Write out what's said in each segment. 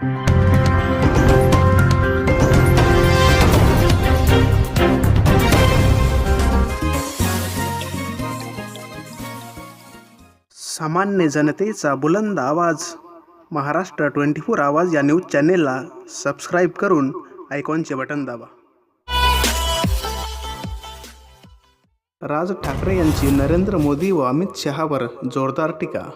सामान्य जनतेचा बुलंद आवाज. महाराष्ट्र ट्वेंटी फोर आवाज या न्यूज चॅनेलला सबस्क्राईब करून आयकॉनचे बटन दाबा. राज ठाकरे यांची नरेंद्र मोदी व अमित शहावर जोरदार टीका.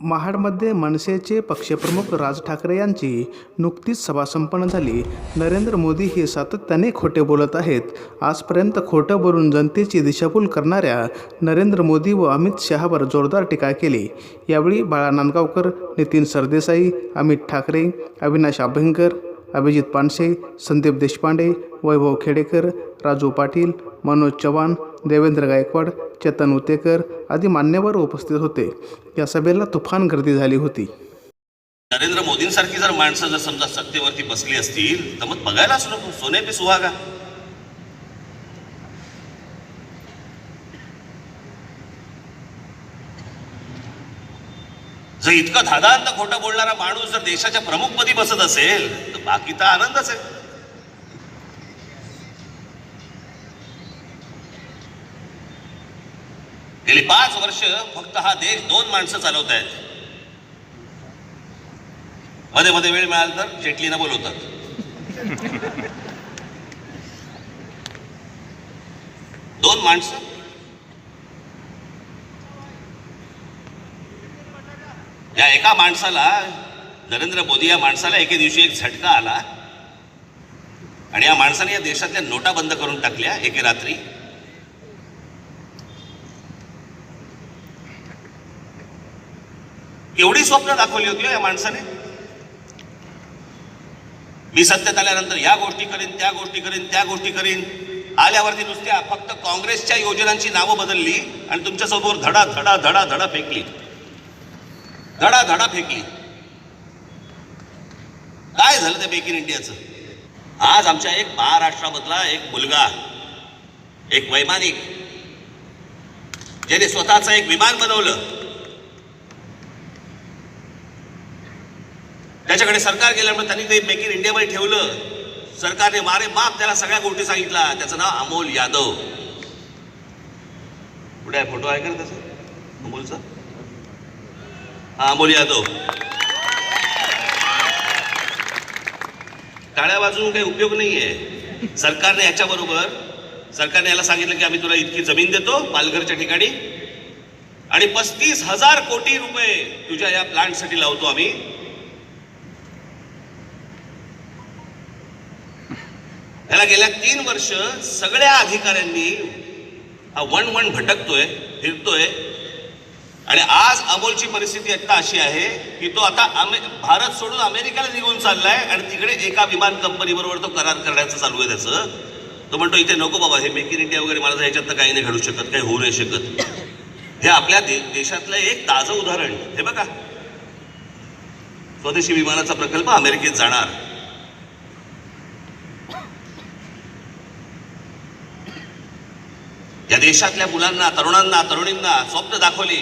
महाडमध्ये मनसेचे पक्षप्रमुख राज ठाकरे यांची नुकतीच सभा संपन्न झाली. नरेंद्र मोदी हे सातत्याने खोटे बोलत आहेत. आजपर्यंत खोटं बोलून जनतेची दिशाभूल करणाऱ्या नरेंद्र मोदी व अमित शहावर जोरदार टीका केली. यावेळी बाळा नांदगावकर नितीन सरदेसाई अमित ठाकरे अविनाश अभ्यंकर अभिजित पानसे संदीप देशपांडे वैभव खेडेकर राजू पाटील मनोज चव्हाण देवेंद्र गायकवाड चेतन उतेकर आदी मान्यवर उपस्थित होते. या सभेला तुफान गर्दी झाली होती. नरेंद्र मोदींसारखी जर माणसं जर समजा सत्तेवरती बसली असतील तर मग बघायलाच नको. सोने पे सुहागा. जर इतका धादांत खोटं बोलणारा माणूस जर देशाच्या प्रमुखपदी बसत असेल तर बाकी तर आनंदच आहे. गेली पाच वर्ष फक्त हा देश दोन माणसं चालवत आहेत मध्ये मध्ये वेळ मिळाला तर जेटलीनं बोलवतात. दोन माणसं? या एका माणसाला नरेंद्र मोदी या माणसाला एके दिवशी एक झटका आला. आणि या माणसाने या देशातल्या नोटा बंद करून टाकल्या एके रात्री. एवढी स्वप्न दाखवली होती या माणसाने? मी सत्तेत आल्यानंतर या गोष्टी करीन त्या गोष्टी करीन त्या गोष्टी करीन. आल्यावरती नुसत्या फक्त काँग्रेसच्या योजनांची नावं बदलली आणि तुमच्यासमोर धडा धडा धडा धडा फेकली. धडा धडा फेकली. काय झालं त्या मेक इन इंडियाचं आज आमच्या एक महाराष्ट्रामधला एक मुलगा एक वैमानिक ज्याने स्वतःचं एक विमान बनवलं. त्याच्याकडे सरकार गेल्यामुळे त्यांनी ते मेक इन इंडियामध्ये ठेवलं. सरकारने मारे माप त्याला सगळ्या गोष्टी सांगितल्या. त्याचं नाव अमोल यादव. कुठे आहे? फोटो आहे का त्याचा? अमोलचा? हा अमोल यादव. टाळ्या बाजून काही उपयोग नाही आहे सरकारने याच्याबरोबर सरकारने याला सांगितलं की आम्ही तुला इतकी जमीन देतो पालघरच्या ठिकाणी. आणि पस्तीस हजार कोटी रुपये तुझ्या या प्लांटसाठी लावतो आम्ही. याला गेल्या तीन वर्ष सगळ्या अधिकाऱ्यांनी हा वन वन भटकतोय फिरतोय. आणि आज अमोलची परिस्थिती आता अशी आहे की तो आता अमे भारत सोडून अमेरिकेला निघून चाललाय आणि तिकडे एका विमान कंपनीबरोबर तो करार करण्याचं चालू आहे त्याचं. तो म्हणतो इथे नको बाबा हे मेक इन इंडिया वगैरे मला ह्याच्यात काही नाही घडू शकत काही होऊ नाही शकत. हे आपल्या दे देशातलं एक ताजं उदाहरण. हे बघा. स्वदेशी विमानाचा प्रकल्प अमेरिकेत जाणार. देशातल्या मुलांना तरुणांना तरुणींना स्वप्न दाखवली.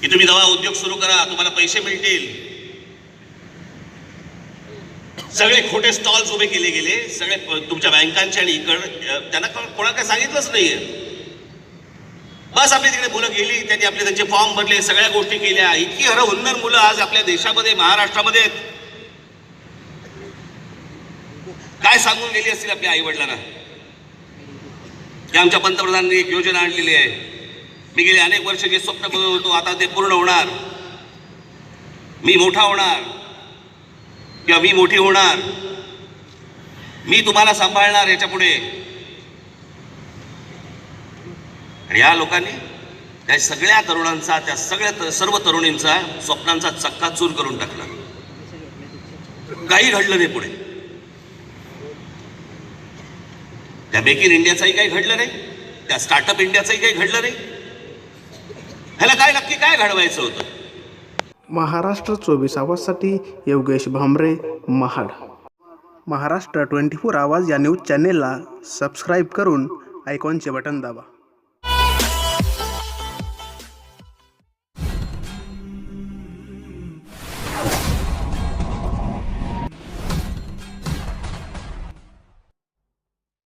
की तुम्ही नवा उद्योग सुरू करा तुम्हाला पैसे मिळतील. सगळे खोटे स्टॉल्स उभे केले गेले सगळे प- तुमच्या बँकांचे आणि इकड त्यांना कोणा काही सांगितलंच नाहीये. बस आपली तिकडे मुलं गेली त्यांनी आपले त्यांचे फॉर्म भरले सगळ्या गोष्टी केल्या. इतकी हर हुन्नर मुलं आज आपल्या देशामध्ये महाराष्ट्रामध्ये आहेत. काय सांगून गेली असतील आपल्या आई वडिलांना की आमच्या पंतप्रधानांनी एक योजना आणलेली आहे. मी गेले अनेक वर्ष जे स्वप्न बघत होतो आता ते पूर्ण होणार. मी मोठा होणार. किंवा मी मोठी होणार. मी तुम्हाला सांभाळणार याच्यापुढे आणि या लोकांनी त्या सगळ्या तरुणांचा त्या सगळ्या सर्व तरुणींचा स्वप्नांचा चक्काचूर करून टाकला. काही घडलं नाही पुढे. त्या मेक इन इंडियाचंही काही घडलं नाही. त्या स्टार्टअप इंडियाचंही काही घडलं नाही. ह्याला काय नक्की काय घडवायचं होतं? महाराष्ट्र चोवीस आवाजसाठी योगेश भांबरे महाड. महाराष्ट्र ट्वेंटी फोर आवाज या न्यूज चॅनेलला सबस्क्राईब करून आयकॉनचे बटन दाबा.